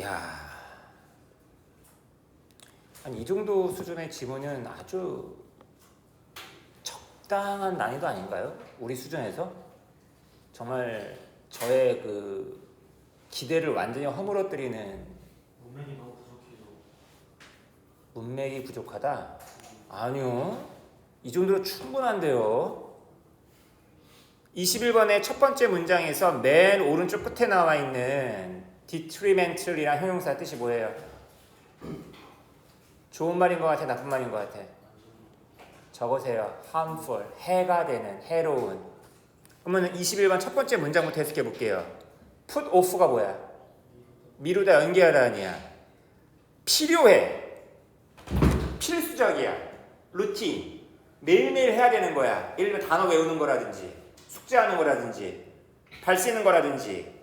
야. 한이 정도 수준의 지문은 아주 적당한 난이도 아닌가요? 우리 수준에서 정말 저의 그 기대를 완전히 허물어뜨리는 문맥이 너무 부족해서 문맥이 부족하다. 아니요. 이 정도로 충분한데요. 21번의 첫 번째 문장에서 맨 오른쪽 끝에 나와 있는 detrimental이란 형용사 뜻이 뭐예요? 좋은 말인 것 같아, 나쁜 말인 것 같아. 적으세요. harmful, 해가 되는, 해로운. 그러면 21번 첫 번째 문장부터 해석해 볼게요. put off가 뭐야? 미루다, 연기하다 아니야. 필요해. 필수적이야. 루틴. 매일매일 해야 되는 거야. 예를 들면 단어 외우는 거라든지, 숙제하는 거라든지, 발 씻는 거라든지,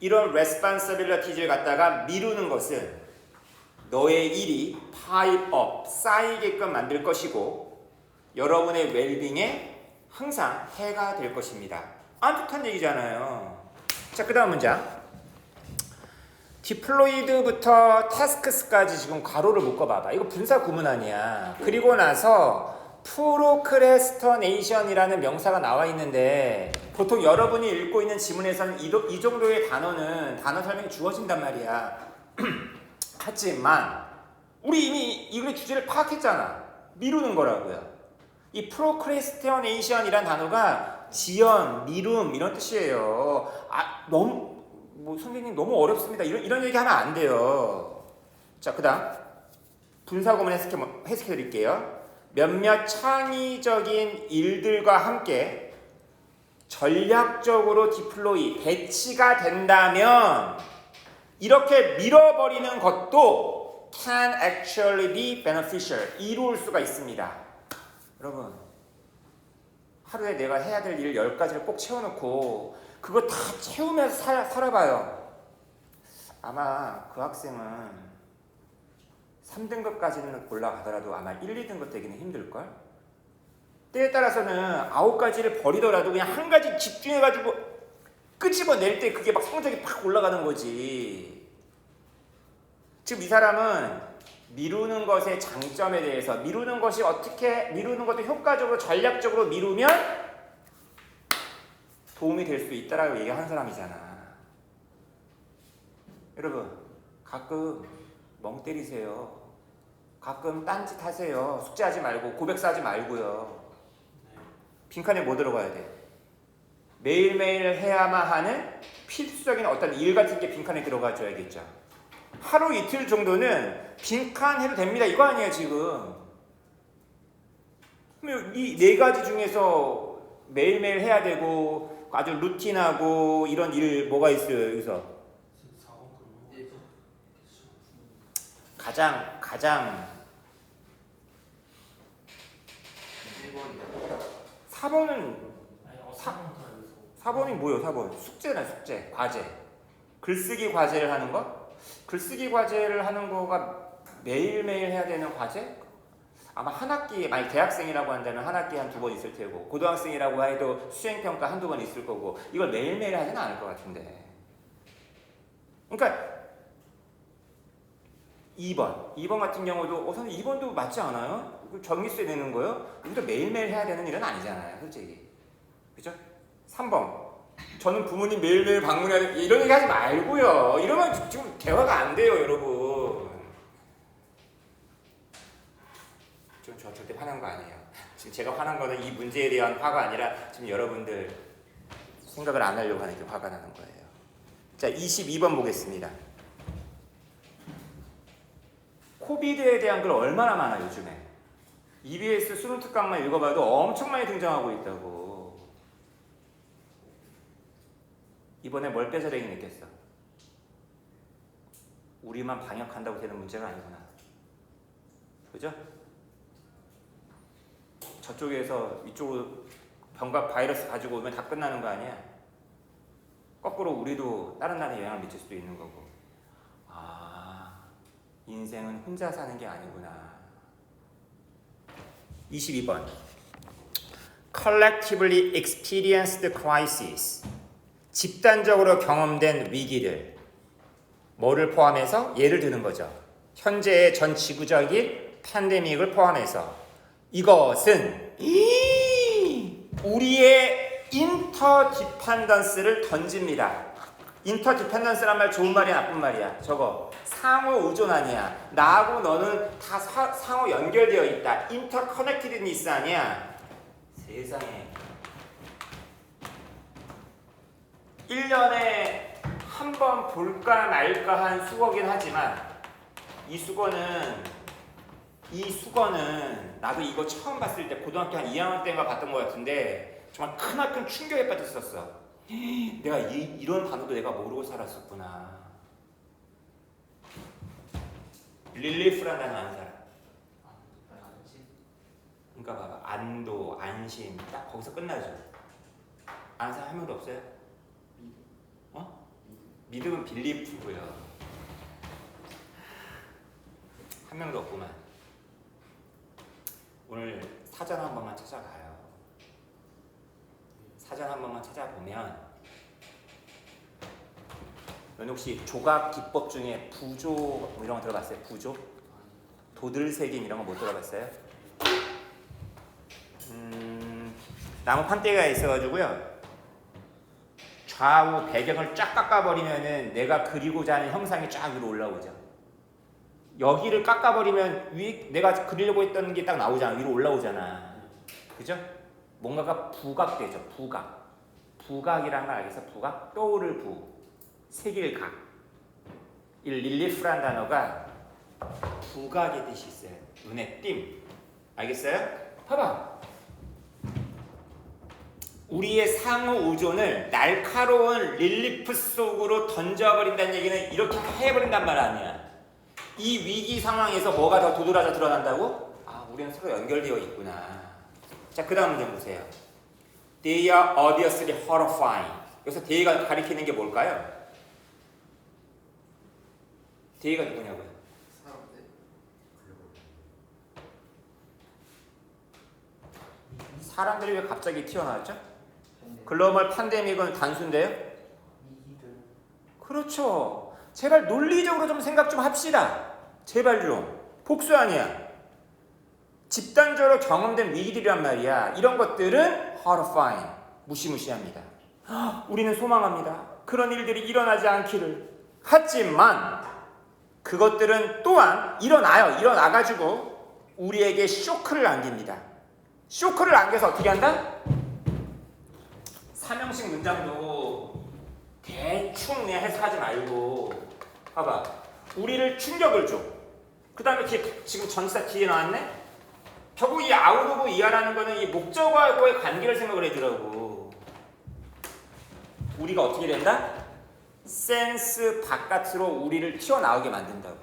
이런 responsibility를 갖다가 미루는 것은 너의 일이 up, 쌓이게끔 만들 것이고, 여러분의 웰빙에 항상 해가 될 것입니다. 안 좋다는 얘기잖아요. 자, 그 다음 문장. 디플로이드부터 타스크스까지 지금 가로를 묶어봐봐. 이거 분사 구문 아니야. 그리고 나서 프로크레스터네이션이라는 명사가 나와 있는데 보통 여러분이 읽고 있는 지문에서는 이, 도- 이 정도의 단어는 단어 설명이 주어진단 말이야. 하지만 우리 이미 이글의 주제를 파악했잖아. 미루는 거라고요. 이 프로크레스터네이션이란 단어가 지연, 미룸 이런 뜻이에요. 아 너무 뭐 선생님 너무 어렵습니다. 이런 이런 얘기 하면 안 돼요. 자 그다음 분사 구문 해석해 해석해 드릴게요. 몇몇 창의적인 일들과 함께 전략적으로 디플로이 배치가 된다면 이렇게 밀어버리는 것도 can actually be beneficial 이루을 수가 있습니다. 여러분 하루에 내가 해야 될 일 10가지를 꼭 채워놓고 그거 다 채우면서 살, 살아봐요. 아마 그 학생은 3등급까지는 올라가더라도 아마 1, 2등급 되기는 힘들걸? 때에 따라서는 9가지를 버리더라도 그냥 한 가지 집중해가지고 끄집어낼 때 그게 막 성적이 팍 올라가는 거지. 지금 이 사람은 미루는 것의 장점에 대해서 미루는 것이 어떻게 미루는 것도 효과적으로 전략적으로 미루면 도움이 될 수 있다라고 얘기하는 사람이잖아. 여러분 가끔 멍 때리세요. 가끔 딴짓 하세요. 숙제하지 말고 고백사하지 말고요. 빈칸에 뭐 들어가야 돼? 매일매일 해야만 하는 필수적인 어떤 일 같은 게 빈칸에 들어가 줘야겠죠. 하루 이틀 정도는 빈칸 해도 됩니다. 이거 아니에요, 지금. 그럼 이네 가지 중에서 매일매일 해야 되고 아주 루틴하고 이런 일 뭐가 있어요, 여기서? 지금 4번 그런 거 가장 가장 4번은 아니 어 사- 4번 더 여기서 4번이 뭐예요? 4번 숙제나 숙제, 과제. 글쓰기 과제를 하는 거? 글쓰기 과제를 하는 거가 매일 매일 해야 되는 과제? 아마 한 학기에 만약 대학생이라고 한다면 한 학기 에 한 두 번 있을 테고 고등학생이라고 해도 수행 평가 한두 번 있을 거고 이걸 매일 매일 하지는 않을 것 같은데 그러니까 2번. 2번 같은 경우도 어 선생님 2번도 맞지 않아요? 정리세 내는 거요? 이것도 매일매일 해야 되는 일은 아니잖아요 솔직히. 그죠? 3번. 저는 부모님 매일매일 방문해야 돼 이런 얘기 하지 말고요. 이러면 지금 대화가 안 돼요 여러분. 좀저 절대 화난 거 아니에요. 지금 제가 화난 거는 이 문제에 대한 화가 아니라 지금 여러분들 생각을 안 하려고 하는 게 화가 나는 거예요. 자 22번 보겠습니다 코비드에 대한 글 얼마나 많아 요즘에? EBS 수능 특강만 읽어봐도 엄청 많이 등장하고 있다고. 이번에 뭘 뼈저랭이 느꼈어? 우리만 방역한다고 되는 문제가 아니구나. 그죠? 저쪽에서 이쪽으로 병과 바이러스 가지고 오면 다 끝나는 거 아니야? 거꾸로 우리도 다른 나라에 영향을 미칠 수도 있는 거고. 아 인생은 혼자 사는 게 아니구나. 22번. Collectively experienced crisis. 집단적으로 경험된 위기들. 뭐를 포함해서? 예를 드는 거죠. 현재의 전 지구적인 팬데믹을 포함해서. 이것은 이 우리의 인터 디펜던스를 던집니다. 인터 디펜던스란 말 좋은 말이야 나쁜 말이야? 저거 상호 의존 아니야. 나하고 너는 다 사- 상호 연결되어 있다. 인터 커넥티드니스 아니야? 세상에 1년에 한 번 볼까 말까 한 수거긴 하지만 이 수거는 이 수거는 나도 이거 처음 봤을 때 고등학교 한 2학년 때인가 봤던 것 같은데 정말 크나큰 충격에 빠졌었어. 내가 이, 이런 단어도 내가 모르고 살았었구나. 릴리프라는 아는 사람. 그러니까 봐봐 안도 안심 딱 거기서 끝나죠. 아는 사람 한 명도 없어요? 어? 믿음은 빌리프고요. 한 명도 없구만. 오늘 사전 한 번만 찾아가요. 사전 한 번만 찾아보면 넌 혹시 조각 기법 중에 부조 뭐 이런 거 들어봤어요? 부조? 도들새김 이런 거 못 들어봤어요? 음, 나무 판대가 있어가지고요. 좌우 배경을 쫙 깎아버리면은 내가 그리고자 하는 형상이 쫙 위로 올라오죠. 여기를 깎아버리면 위 내가 그리려고 했던 게 딱 나오잖아. 위로 올라오잖아. 그죠? 뭔가가 부각되죠. 부각. 부각이란 걸 알겠어? 부각? 떠오를 부. 색일 각. 이 릴리프란 단어가 부각의 뜻이 있어요. 눈에 띈. 알겠어요? 봐봐. 우리의 상호 의존을 날카로운 릴리프 속으로 던져버린다는 얘기는 이렇게 해버린단 말 아니야. 이 위기 상황에서 뭐가 더 도드라져 드러난다고? 아, 우리는 서로 연결되어 있구나. 자, 그 다음 문제 보세요. They are obviously horrifying. 여기서 they가 가리키는 게 뭘까요? they가 누구냐고요? 사람들이 왜 갑자기 튀어나왔죠? 글로벌 팬데믹은 단순데요? 그렇죠. 제발 논리적으로 좀 생각 좀 합시다. 제발 좀. 복수 아니야. 집단적으로 경험된 위기들이란 말이야. 이런 것들은 horrifying. 무시무시합니다. 헉, 우리는 소망합니다. 그런 일들이 일어나지 않기를. 하지만 그것들은 또한 일어나요. 일어나가지고 우리에게 쇼크를 안깁니다. 쇼크를 안겨서 어떻게 한다? 삼형식 문장도 대충 그냥 해석하지 말고 봐봐 우리를 충격을 줘. 그 다음에 지금 전사 뒤에 나왔네? 결국 이 오브 이하라는 거는 이 목적어하고의 관계를 생각을 해주라고. 우리가 어떻게 된다? 센스 바깥으로 우리를 튀어나오게 만든다고.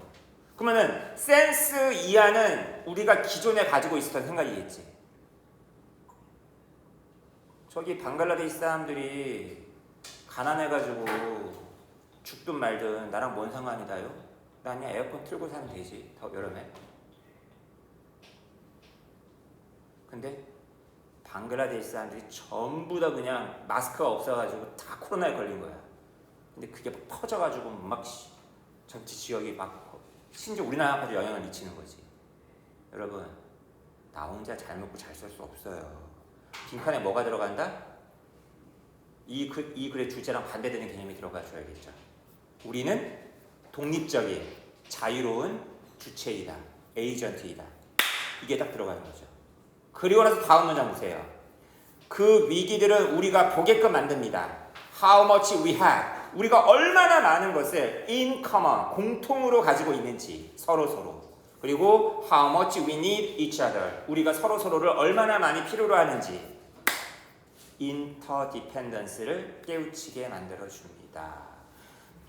그러면은 센스 이하는 우리가 기존에 가지고 있었던 생각이겠지. 저기 방글라데시 사람들이 가난해가지고 죽든 말든 나랑 뭔 상관이다요? 나 그냥 에어컨 틀고 사면 되지 더 여름에 근데 방글라데시 사람들이 전부 다 그냥 마스크가 없어가지고 다 코로나에 걸린 거야 근데 그게 막 퍼져가지고 막 시- 전체 지역이 막 심지어 우리나라까지 영향을 미치는 거지 여러분 나 혼자 잘 먹고 잘 살 수 없어요 빈칸에 뭐가 들어간다? 이, 글, 이 글의 주제랑 반대되는 개념이 들어가 줘야겠죠. 우리는 독립적인 자유로운 주체이다. 에이전트이다. 이게 딱 들어가는 거죠. 그리고 나서 다음 문장 보세요. 그 위기들은 우리가 보게끔 만듭니다. How much we have. 우리가 얼마나 많은 것을 in common, 공통으로 가지고 있는지 서로 서로. 그리고 how much we need each other. 우리가 서로 서로를 얼마나 많이 필요로 하는지. 인터디펜던스를 깨우치게 만들어 줍니다.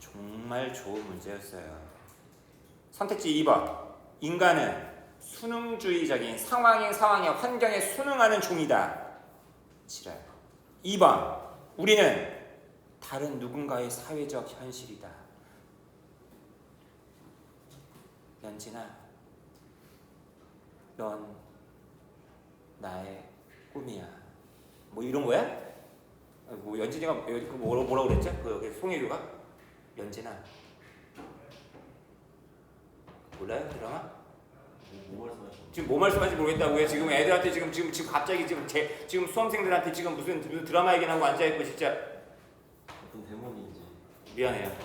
정말 좋은 문제였어요. 선택지 2번. 인간은 수능주의적인 상황의 상황의 환경에 순응하는 종이다. 지랄. 2번. 우리는 다른 누군가의 사회적 현실이다. 연진아, 넌 나의 꿈이야. 뭐 이런 거야? 아, 뭐 연진이가 여기 그 뭐라- 뭐라고 그랬죠? 그 여기 송혜교가 연진아 몰라요 드라마? 뭐 지금 뭐 말씀하실지 모르겠다고요. 지금 애들한테 지금 지금 지금 갑자기 지금 제 지금 수험생들한테 지금 무슨, 무슨 드라마 얘기하고 앉아 있고 진짜 어떤 대본인지 미안해요.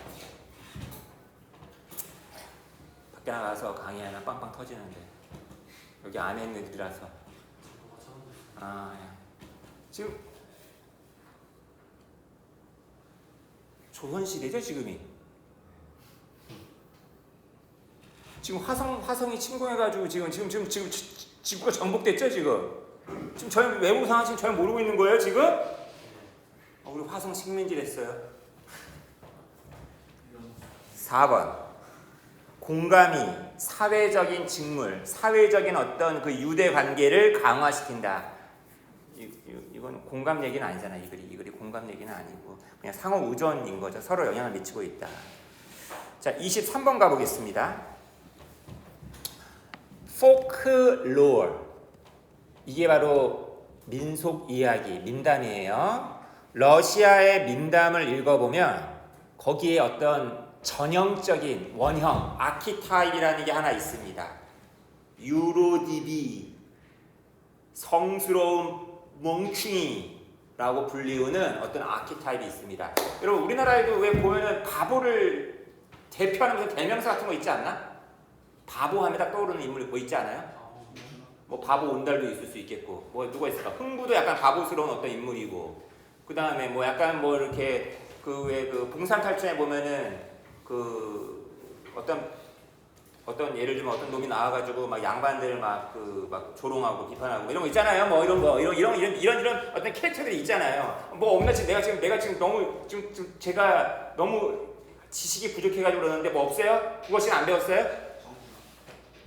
밖에 나가서 강의하면 빵빵 터지는데 여기 안에 있는 애들이라서 아 예. 지금 조선 시대죠 지금이. 지금 화성 화성이 침공해가지고 지금 지금 지금 지금 지- 지- 지구가 정복됐죠 지금. 지금 저희 외부 상황 지금 저희 모르고 있는 거예요 지금? 어, 우리 화성 식민지 됐어요. 4번 공감이 사회적인 직물, 사회적인 어떤 그 유대 관계를 강화시킨다. 이, 이, 이 건 공감 얘기는 아니잖아 이 글이 이 글이 공감 얘기는 아니고 그냥 상호 의존인 거죠 서로 영향을 미치고 있다 자 23번 가보겠습니다 포크로어 이게 바로 민속 이야기 민담이에요 러시아의 민담을 읽어보면 거기에 어떤 전형적인 원형 아키타입이라는 게 하나 있습니다 유로디비 성스러운 멍충이라고 불리우는 어떤 아키타입이 있습니다. 여러분 우리나라에도 왜 보면은 바보를 대표하는 대명사 같은 거 있지 않나? 바보 하면 딱 떠오르는 인물이 뭐 있지 않아요? 뭐 바보 온달도 있을 수 있겠고 뭐 누가 있을까? 흥부도 약간 바보스러운 어떤 인물이고 그 다음에 뭐 약간 뭐 이렇게 그왜그 봉산탈출에 보면은 그 어떤 어떤 예를 들면 어떤 놈이 나와가지고 막 양반들 막 그 막 조롱하고 비판하고 이런 거 있잖아요. 뭐 이런 거 이런 이런 이런 이런 이런 어떤 캐릭터들이 있잖아요. 뭐 없나 지금 내가 지금 내가 지금 너무 지금, 지금 제가 너무 지식이 부족해가지고 그러는데 뭐 없어요? 그것이 안 배웠어요?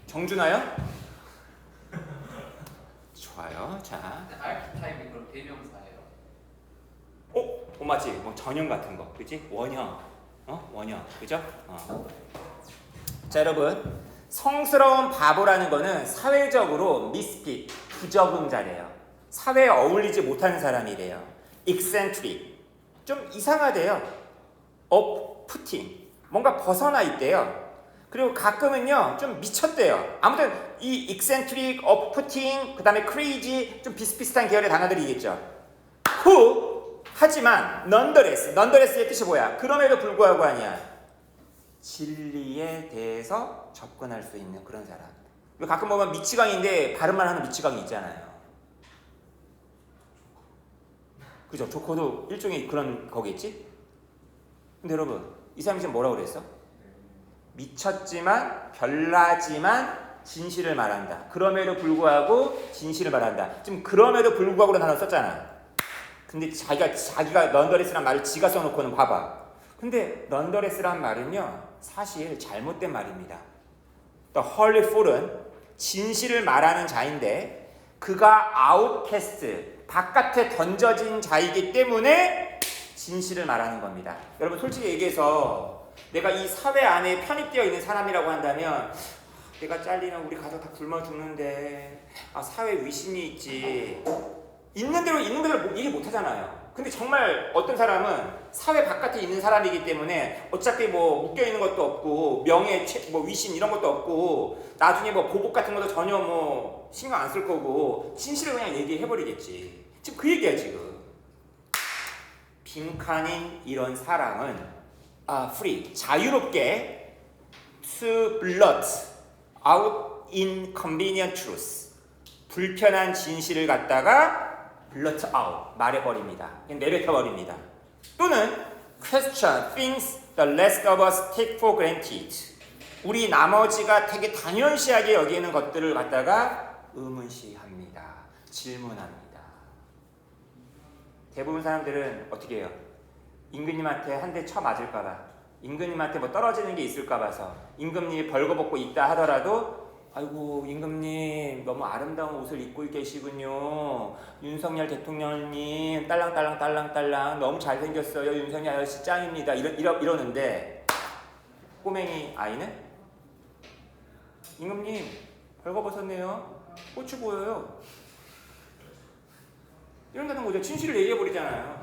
정준하요? 좋아요. 자, 아키타입이 그럼 대명사예요. 어, 어 맞지? 뭐 전형 같은 거, 그지? 원형, 어, 원형, 그죠? 어. 자, 여러분, 성스러운 바보라는 거는 사회적으로 미스핏, 부적응자래요. 사회에 어울리지 못하는 사람이래요. eccentric, 좀 이상하대요. off-putting, 뭔가 벗어나 있대요. 그리고 가끔은요, 좀 미쳤대요. 아무튼 이 eccentric, off-putting, 그 다음에 crazy, 좀 비슷비슷한 계열의 단어들이겠죠. who 하지만 nonetheless, nonetheless의 뜻이 뭐야? 그럼에도 불구하고 아니야. 진리에 대해서 접근할 수 있는 그런 사람. 왜 가끔 보면 미치광인데 발음만 하는 미치광이 있잖아요. 그죠? 조커도 일종의 그런 거겠지? 근데 여러분, 이 사람이 지금 뭐라고 그랬어? 미쳤지만 별나지만 진실을 말한다. 그럼에도 불구하고 진실을 말한다. 지금 그럼에도 불구하고로 단어 썼잖아. 근데 자기가 자기가 넌더레스란 말을 지가 써놓고는 봐봐. 근데 넌더레스란 말은요 사실 잘못된 말입니다. Holy Fool은 진실을 말하는 자인데 그가 아웃캐스트 바깥에 던져진 자이기 때문에 진실을 말하는 겁니다. 여러분 솔직히 얘기해서 내가 이 사회 안에 편입되어 있는 사람이라고 한다면 내가 잘리면 우리 가족 다 굶어 죽는데 아 사회 위신이 있지 있는 대로 있는 대로 뭐 얘기 못 하잖아요. 근데 정말 어떤 사람은 사회 바깥에 있는 사람이기 때문에 어차피 뭐 묶여 있는 것도 없고 명예, 채- 뭐 위신 이런 것도 없고 나중에 뭐 보복 같은 것도 전혀 뭐 신경 안 쓸 거고 진실을 그냥 얘기해 버리겠지. 지금 그 얘기야 지금. 빈칸인 이런 사랑은 아 free 자유롭게 to blurt out inconvenient truth 불편한 진실을 갖다가 blurt out 말해버립니다. 내뱉어버립니다. 또는 question things the rest of us take for granted. 우리 나머지가 되게 당연시하게 여기는 것들을 갖다가 의문시합니다. 질문합니다. 대부분 사람들은 어떻게 해요? 임금님한테 한 대 쳐 맞을 까봐, 임금님한테 뭐 떨어지는 게 있을까 봐서 임금님이 벌거벗고 있다 하더라도 아이고 임금님 너무 아름다운 옷을 입고 계시군요. 윤석열 대통령님 딸랑딸랑 딸랑딸랑 너무 잘생겼어요. 윤석열 아저씨 짱입니다. 이러, 이러, 이러는데 꼬맹이 아이는 임금님 벌거벗었네요. 꽃이 보여요. 이런다는 거죠. 진실을 얘기해 버리잖아요.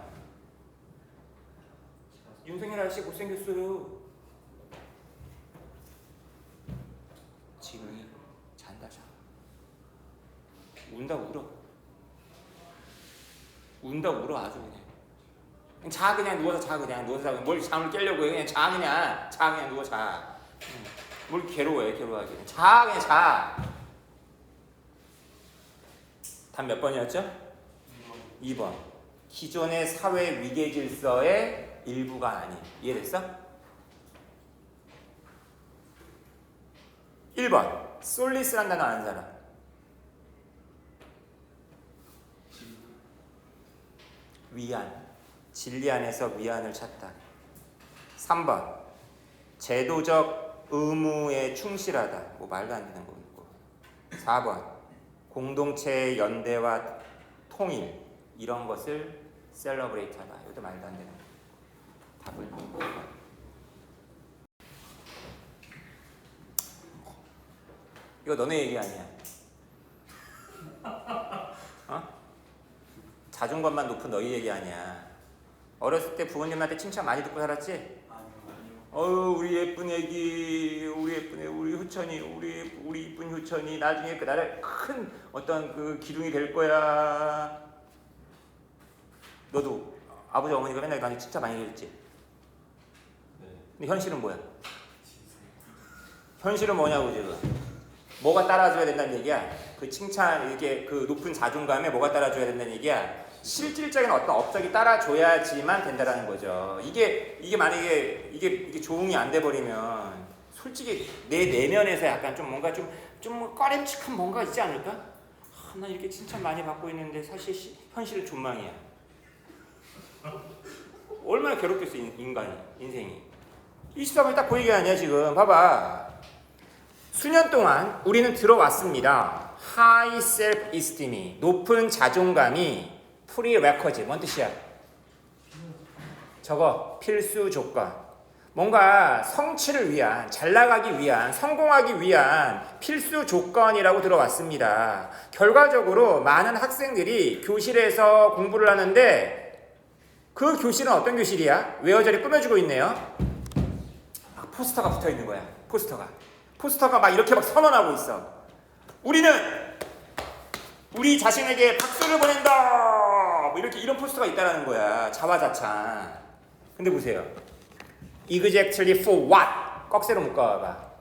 윤성열 아저씨 못생겼어요. 지금이 잔다 자. 운다 울어. 운다 울어 아주 그냥. 그냥 자 그냥 누워서 자 그냥 누워서 자. 뭘 잠을 깨려고 해 그냥 자 그냥 자 그냥 누워 자. 음. 뭘 괴로워해 괴로워하게. 자 그냥 자. 답 몇 번이었죠? 2번. 기존의 사회 위계 질서에 일부가 아닌. 이해됐어? 1번. 솔리스란 단어 아는 사람. 위안. 진리 안에서 위안을 찾다. 3번. 제도적 의무에 충실하다. 뭐 말도 안 되는 거 있고. 4번. 공동체의 연대와 통일 이런 것을 셀러브레이트 하다. 이것도 말도 안 되는 거. 답을 이거 너네 얘기 아니야. 어? 자존감만 높은 너희 얘기 아니야. 어렸을 때 부모님한테 칭찬 많이 듣고 살았지? 어우 우리 예쁜 애기 우리 예쁜 애 우리 효천이 우리 우리 이쁜 효천이 나중에 그 나라에 큰 어떤 그 기둥이 될 거야 너도 아버지 어머니가 맨날 나한테 칭찬 많이 네 현실은 뭐야 현실은 뭐냐고 지금 뭐가 따라줘야 된다는 얘기야 그 칭찬 이게 그 높은 자존감에 뭐가 따라줘야 된다는 얘기야 실질적인 어떤 업적이 따라줘야지만 된다라는 거죠. 이게 이게 만약에 이게 이게 조응이 안 돼 버리면 솔직히 내 내면에서 약간 좀 뭔가 좀좀 꺼림칙한 뭔가 있지 않을까? 아, 나 이렇게 칭찬 많이 받고 있는데 사실 시, 현실은 존망이야. 얼마나 괴롭겠어 인- 인간이 인생이. 이 시점에 딱 보이게 아니야 지금 봐봐. 수년 동안 우리는 들어왔습니다. High self-esteem이 높은 자존감이 프리레커즈 뭔 뜻이야? 저거 필수 조건. 뭔가 성취를 위한 잘 나가기 위한 성공하기 위한 필수 조건이라고 들어왔습니다. 결과적으로 많은 학생들이 교실에서 공부를 하는데 그 교실은 어떤 교실이야? 외어절이 꾸며주고 있네요. 아, 포스터가 붙어 있는 거야. 포스터가. 포스터가 막 이렇게 막 선언하고 있어. 우리는 우리 자신에게 박수를 보낸다. 뭐 이렇게 이런 포스터가 있다라는 거야. 자화자찬. 근데 보세요. Exactly for what? 꺽쇠로 묶어봐.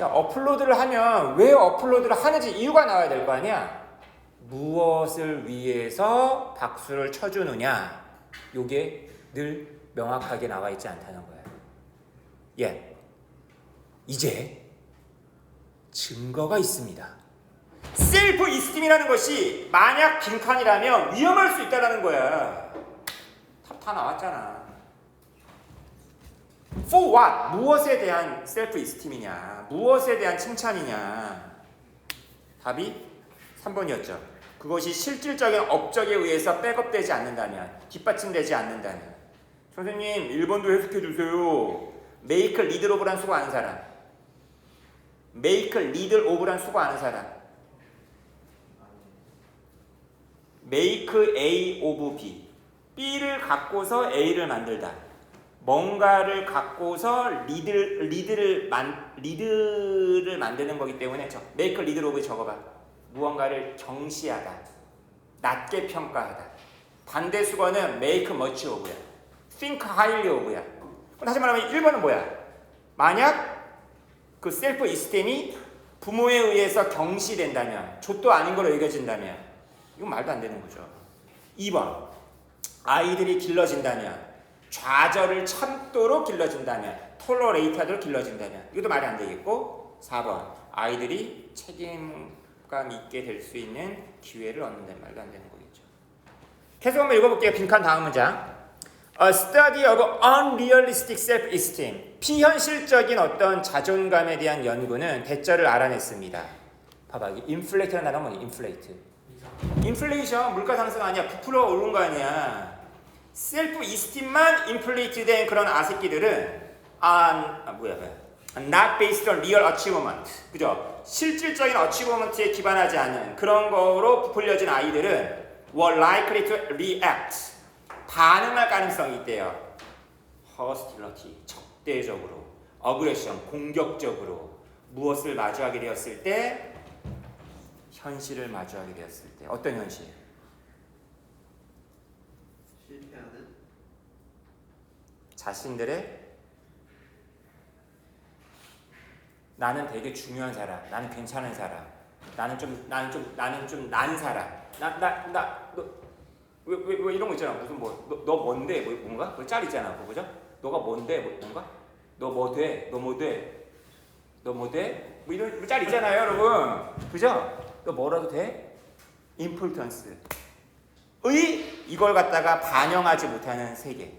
야 업로드를 하면 왜 업로드를 하는지 이유가 나와야 될 거 아니야. 무엇을 위해서 박수를 쳐주느냐. 요게 늘 명확하게 나와 있지 않다는 거야. 예. 이제 증거가 있습니다. 셀프 이스팀이라는 것이 만약 빈칸이라면 위험할 수 있다라는 거야. 답다 나왔잖아. For what? 무엇에 대한 셀프 이스팀이냐? 무엇에 대한 칭찬이냐? 답이 3번이었죠. 그것이 실질적인 업적에 의해서 백업되지 않는다면, 뒷받침되지 않는다면. 선생님, 1번도 해석해 주세요. 메이크 리들 오브란 수고 아는 사람. 메이크 리들 오브란 수고 아는 사람. make A of B. B를 갖고서 A를 만들다. 뭔가를 갖고서 리드 리드를 만 리드를 만드는 거기 때문에 저 make 리드 오브 적어봐. 무언가를 경시하다. 낮게 평가하다. 반대 수거는 make much of야. think of야. 다시 말하면 1번은 뭐야? 만약 그 셀프 이스템이 부모에 의해서 경시된다면, 족도 아닌 걸로 여겨진다면, 이건 말도 안 되는 거죠. 2번. 아이들이 길러진다면, 좌절을 참도록 길러진다면, 톨러레이트하도록 길러진다면, 이것도 말이 안 되겠고, 4번. 아이들이 책임감 있게 될 수 있는 기회를 얻는다면 말도 안 되는 거겠죠. 계속 한번 읽어볼게요. 빈칸 다음 문장. A study of unrealistic self-esteem. 비현실적인 어떤 자존감에 대한 연구는 대절을 알아냈습니다. 봐봐, 이 inflate라는 단어가 뭐니? inflate. 인플레이션 물가 상승 아니야. 부풀어 오른 거 아니야. 셀프 이스팀만 인플레이트 된 그런 아새끼들은 아, 아 뭐야 뭐야. not based on real achievement. 그죠? 실질적인 어치버먼트에 기반하지 않은 그런 거로 부풀려진 아이들은 were likely to react. 반응할 가능성이 있대요. hostility, 적대적으로, aggression, 공격적으로 무엇을 마주하게 되었을 때 현실을 마주하게 되었을 때 어떤 현실? 실패하는 자신들의 나는 되게 중요한 사람, 나는 괜찮은 사람, 나는 좀 나는 좀 나는 좀 난 사람, 나 나나너 왜 왜 왜 이런 거 있잖아 무슨 뭐 너 너 뭔데 뭐 뭔가 그짤 있잖아 그거 그죠? 너가 뭔데 뭐 뭔가 너 뭐 돼? 너 뭐 돼? 너 뭐 돼? 뭐 이런 짤 있잖아요 여러분 그죠? 너 뭐라도 돼? 임폴턴스 의 이걸 갖다가 반영하지 못하는 세계.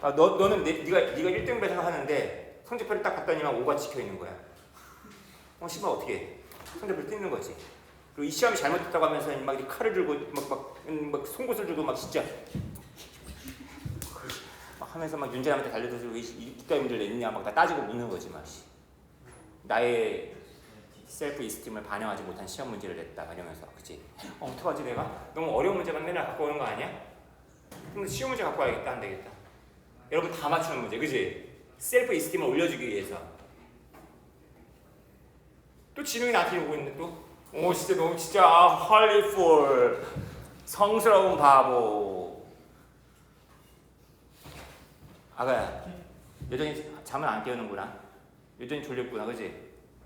아, 너 너는 내, 네가 네가 1등으로 생각하는데 성적표를 딱 봤더니만 5가 찍혀 있는 거야. 어, 씨발 어떻게 해? 성적표를 뜯는 거지. 그리고 이 시험이 잘못됐다고 하면서 막 칼을 들고 막막 음, 막 송곳을 들고 막 진짜 막 하면서 막 윤재남한테 달려들어서 이따위 문제를 냈냐 막다 따지고 묻는 거지 막. 씨. 나의 셀프 이스팀을 반영하지 못한 시험 문제를 냈다 이러면서 그치? 어, 어떡하지 내가? 너무 어려운 문제만 맨날 갖고 오는 거 아니야? 그럼 쉬운 문제 갖고 와야겠다 안 되겠다 여러분 다 맞추는 문제 그치? 셀프 이스팀을 올려주기 위해서 또 진웅이 나한테 오고 있는데 또 오 진짜 너무 진짜 헐리풀. 성스러운 바보. 아가야 여전히 잠을 안 깨우는구나. 여전히 졸렸구나 그치?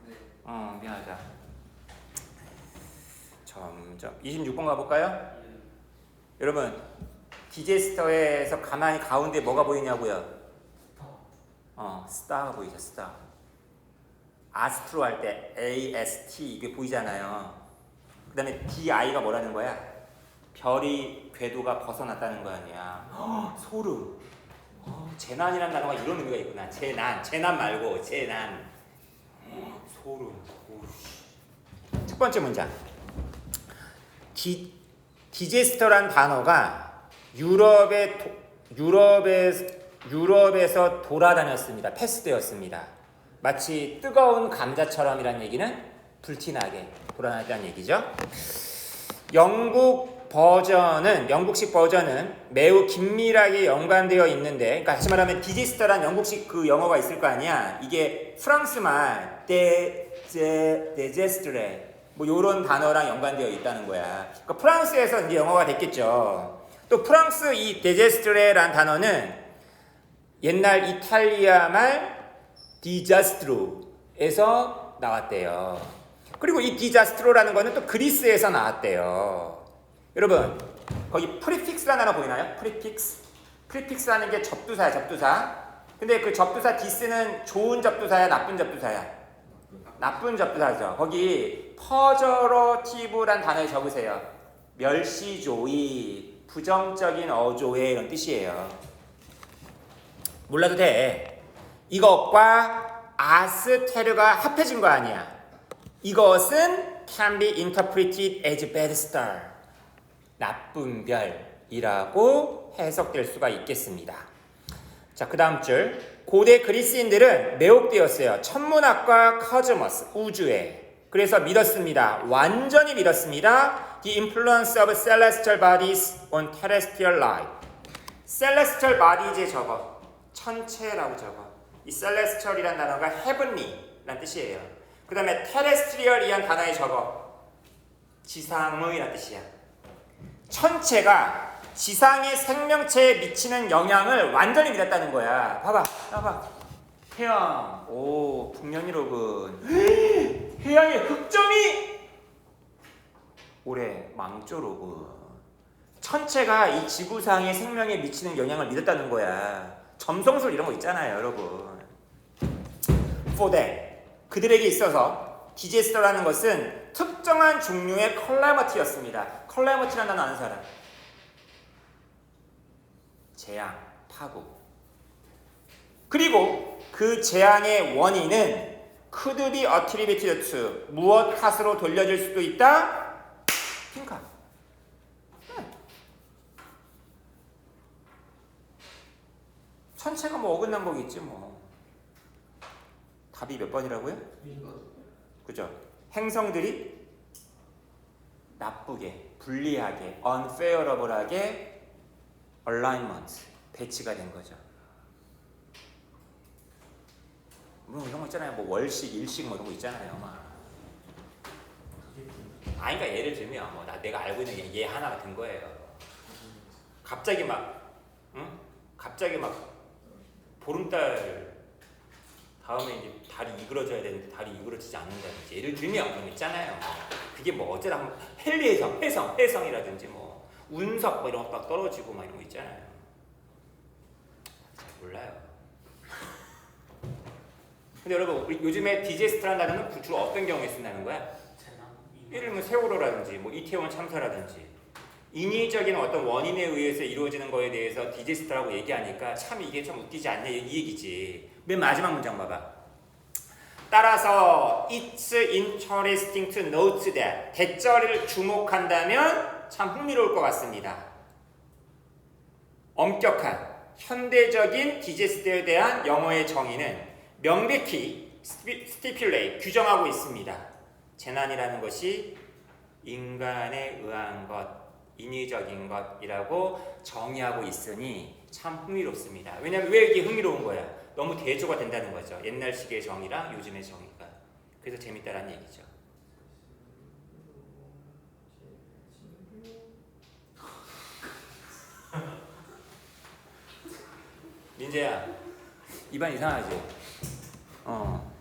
네. 어 미안하다. 점점. 26번 가볼까요? 여러분 디제스터에서 가만히 가운데 뭐가 보이냐고요? 어 스타가 보이죠 스타 아스트로 할 때 AST 이게 보이잖아요 그 다음에 DI가 뭐라는 거야? 별이 궤도가 벗어났다는 거 아니야 헉, 소름 어, 재난이라는 단어가 이런 의미가 있구나 재난 재난 말고 재난 헉, 소름 오씨. 첫 번째 문장 디, 디제스터란 단어가 유럽의 도, 유럽에, 유럽에서 돌아다녔습니다. 패스되었습니다. 마치 뜨거운 감자처럼이란 얘기는 불티나게 돌아다녔다는 얘기죠. 영국 버전은 영국식 버전은 매우 긴밀하게 연관되어 있는데, 그러니까 다시 말하면 디지스터란 영국식 그 영어가 있을 거 아니야. 이게 프랑스 말 데제 데제스트레 뭐 요런 단어랑 연관되어 있다는 거야. 그러니까 프랑스에서 이제 영어가 됐겠죠. 또 프랑스 이 데제스트레란 단어는 옛날 이탈리아 말 디자스트로에서 나왔대요. 그리고 이 디자스트로라는 거는 또 그리스에서 나왔대요. 여러분, 거기 프리픽스라는 단어 보이나요? 프리픽스. 프리픽스라는 게 접두사야, 접두사. 근데 그 접두사 디스는 좋은 접두사야, 나쁜 접두사야? 나쁜 접두사죠. 거기 퍼저러티브란 단어에 적으세요. 멸시조의, 부정적인 어조의 이런 뜻이에요. 몰라도 돼. 이것과 아스테르가 합해진 거 아니야. 이것은 can be interpreted as bad star. 나쁜 별이라고 해석될 수가 있겠습니다. 자, 그 다음 줄. 고대 그리스인들은 매혹되었어요. 천문학과 커즈머스, 우주에. 그래서 믿었습니다. 완전히 믿었습니다. The influence of celestial bodies on terrestrial life. celestial bodies에 적어. 천체라고 적어. 이 celestial이란 단어가 heavenly란 뜻이에요. 그 다음에 terrestrial이란 단어에 적어. 지상의란 뜻이야. 천체가 지상의 생명체에 미치는 영향을 완전히 믿었다는 거야. 봐봐, 봐봐. 태양, 오, 북년이로군. 태양의 흑점이 올해 망조로군. 천체가 이 지구상의 생명에 미치는 영향을 믿었다는 거야. 점성술 이런 거 있잖아요, 여러분. Them, 그들에게 있어서 디제스터라는 것은 특정한 종류의 컬라머티였습니다. 컬라머티라는 단어 아는 사람? 재앙, 파국. 그리고 그 재앙의 원인은 could be attributed to 무엇 탓으로 돌려질 수도 있다? 핑카. 천체가 뭐 어긋난 거겠지 뭐. 답이 몇 번이라고요? 그죠? 행성들이 나쁘게, 불리하게, unfavorable하게 alignment, 배치가 된 거죠. 뭐 이런 거 있잖아요. 뭐 월식, 일식 뭐 이런 거 있잖아요. 막. 아니 그러니까 예를 들면 뭐 나 내가 알고 있는 얘 하나가 든 거예요. 갑자기 막 응? 갑자기 막 보름달 다음에 이제 달이 이그러져야 되는데 달이 이그러지지 않는다든지 예를 들면 그런 거 있잖아요. 그게 뭐 어쩌다 헬리해성, 해성, 해성이라든지 뭐 운석 뭐 이런 거막 떨어지고 막 이런 거 있잖아요. 잘 몰라요. 근데 여러분 요즘에 디제스트라는 단어는 주로 어떤 경우에 쓴다는 거야? 예를 들면 세월호라든지 뭐 이태원 참사라든지 인위적인 어떤 원인에 의해서 이루어지는 거에 대해서 디제스트라고 얘기하니까 참 이게 좀 웃기지 않냐 이 얘기지. 맨 마지막 문장 봐봐. 따라서 it's interesting to note that 대절을 주목한다면 참 흥미로울 것 같습니다. 엄격한 현대적인 디제스트에 대한 영어의 정의는 명백히 스티필레이 규정하고 있습니다. 재난이라는 것이 인간에 의한 것, 인위적인 것이라고 정의하고 있으니 참 흥미롭습니다. 왜냐하면 왜 이게 흥미로운 거야? 너무 대조가 된다는 거죠. 옛날식의 정의랑 요즘의 정의가. 그래서 재밌다라는 얘기죠. 민재야, 입안 이상하지? 어.